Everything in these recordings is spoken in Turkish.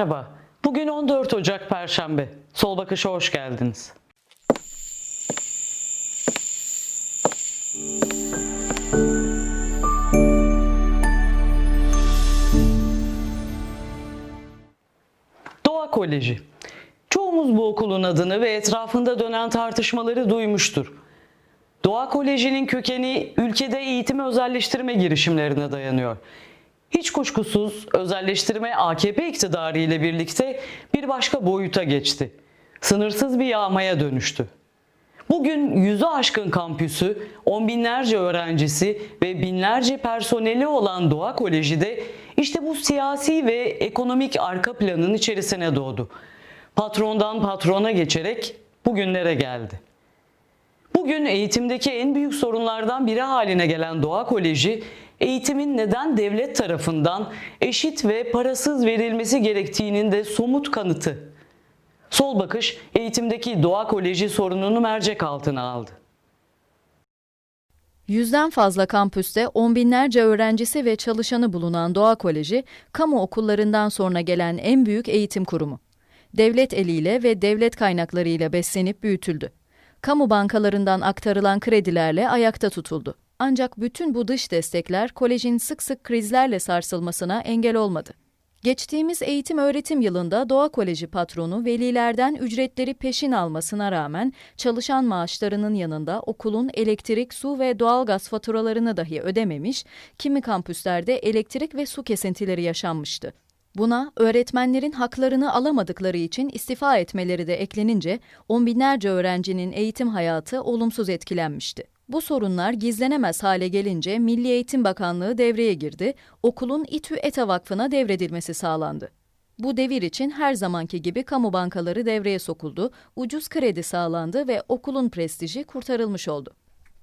Merhaba. Bugün 14 Ocak Perşembe. Sol Bakış'a hoş geldiniz. Doğa Koleji. Çoğumuz bu okulun adını ve etrafında dönen tartışmaları duymuştur. Doğa Koleji'nin kökeni ülkede eğitimi özelleştirme girişimlerine dayanıyor. Hiç kuşkusuz özelleştirme AKP iktidarı ile birlikte bir başka boyuta geçti. Sınırsız bir yağmaya dönüştü. Bugün yüzü aşkın kampüsü, on binlerce öğrencisi ve binlerce personeli olan Doğa Koleji de işte bu siyasi ve ekonomik arka planın içerisine doğdu. Patrondan patrona geçerek bugünlere geldi. Bugün eğitimdeki en büyük sorunlardan biri haline gelen Doğa Koleji, eğitimin neden devlet tarafından eşit ve parasız verilmesi gerektiğinin de somut kanıtı. Sol Bakış eğitimdeki Doğa Koleji sorununu mercek altına aldı. Yüzden fazla kampüste on binlerce öğrencisi ve çalışanı bulunan Doğa Koleji, kamu okullarından sonra gelen en büyük eğitim kurumu. Devlet eliyle ve devlet kaynaklarıyla beslenip büyütüldü. Kamu bankalarından aktarılan kredilerle ayakta tutuldu. Ancak bütün bu dış destekler kolejin sık sık krizlerle sarsılmasına engel olmadı. Geçtiğimiz eğitim öğretim yılında Doğa Koleji patronu velilerden ücretleri peşin almasına rağmen çalışan maaşlarının yanında okulun elektrik, su ve doğalgaz faturalarını dahi ödememiş, kimi kampüslerde elektrik ve su kesintileri yaşanmıştı. Buna öğretmenlerin haklarını alamadıkları için istifa etmeleri de eklenince on binlerce öğrencinin eğitim hayatı olumsuz etkilenmişti. Bu sorunlar gizlenemez hale gelince Milli Eğitim Bakanlığı devreye girdi, okulun İTÜ ETA Vakfı'na devredilmesi sağlandı. Bu devir için her zamanki gibi kamu bankaları devreye sokuldu, ucuz kredi sağlandı ve okulun prestiji kurtarılmış oldu.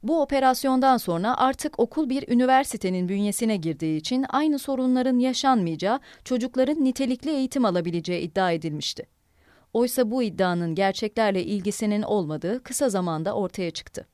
Bu operasyondan sonra artık okul bir üniversitenin bünyesine girdiği için aynı sorunların yaşanmayacağı, çocukların nitelikli eğitim alabileceği iddia edilmişti. Oysa bu iddianın gerçeklerle ilgisinin olmadığı kısa zamanda ortaya çıktı.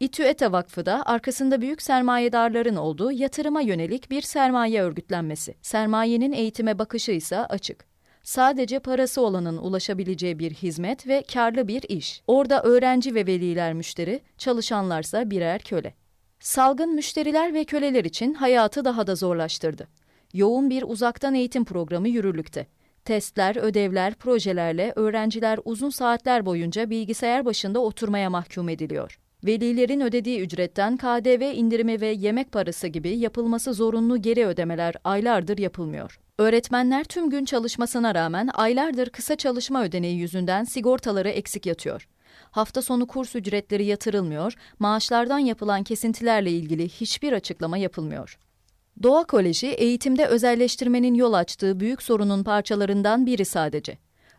İTÜ ETA Vakfı da arkasında büyük sermayedarların olduğu yatırıma yönelik bir sermaye örgütlenmesi. Sermayenin eğitime bakışı ise açık. Sadece parası olanın ulaşabileceği bir hizmet ve karlı bir iş. Orada öğrenci ve veliler müşteri, çalışanlarsa birer köle. Salgın müşteriler ve köleler için hayatı daha da zorlaştırdı. Yoğun bir uzaktan eğitim programı yürürlükte. Testler, ödevler, projelerle öğrenciler uzun saatler boyunca bilgisayar başında oturmaya mahkum ediliyor. Velilerin ödediği ücretten KDV indirimi ve yemek parası gibi yapılması zorunlu geri ödemeler aylardır yapılmıyor. Öğretmenler tüm gün çalışmasına rağmen aylardır kısa çalışma ödeneği yüzünden sigortaları eksik yatıyor. Hafta sonu kurs ücretleri yatırılmıyor, maaşlardan yapılan kesintilerle ilgili hiçbir açıklama yapılmıyor. Doğa Koleji eğitimde özelleştirmenin yol açtığı büyük sorunun parçalarından biri sadece.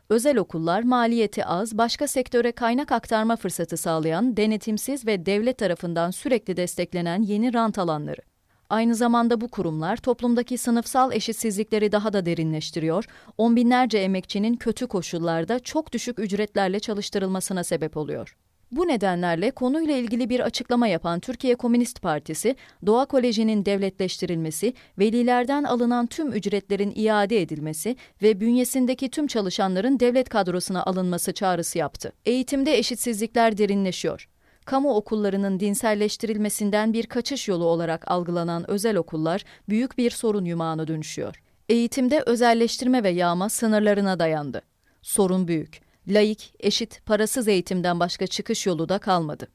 Özel okullar maliyeti az, başka sektöre kaynak aktarma fırsatı sağlayan, denetimsiz ve devlet tarafından sürekli desteklenen yeni rant alanları. Aynı zamanda bu kurumlar toplumdaki sınıfsal eşitsizlikleri daha da derinleştiriyor, on binlerce emekçinin kötü koşullarda çok düşük ücretlerle çalıştırılmasına sebep oluyor. Bu nedenlerle konuyla ilgili bir açıklama yapan Türkiye Komünist Partisi, Doğa Koleji'nin devletleştirilmesi, velilerden alınan tüm ücretlerin iade edilmesi ve bünyesindeki tüm çalışanların devlet kadrosuna alınması çağrısı yaptı. Eğitimde eşitsizlikler derinleşiyor. Kamu okullarının dinselleştirilmesinden bir kaçış yolu olarak algılanan özel okullar büyük bir sorun yumağına dönüşüyor. Eğitimde özelleştirme ve yağma sınırlarına dayandı. Sorun büyük laik, eşit, parasız eğitimden başka çıkış yolu da kalmadı.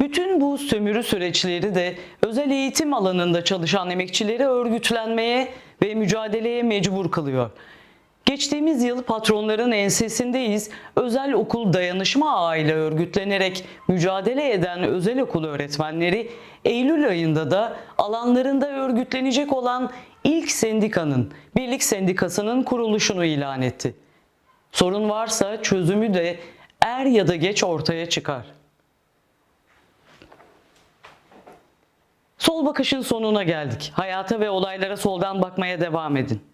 Bütün bu sömürü süreçleri de özel eğitim alanında çalışan emekçileri örgütlenmeye ve mücadeleye mecbur kılıyor. Geçtiğimiz yıl patronların ensesindeyiz, özel okul dayanışma ağıyla örgütlenerek mücadele eden özel okul öğretmenleri Eylül ayında da alanlarında örgütlenecek olan ilk sendikanın, Birlik Sendikası'nın kuruluşunu ilan etti. Sorun varsa çözümü de er ya da geç ortaya çıkar. Sol bakışın sonuna geldik. Hayata ve olaylara soldan bakmaya devam edin.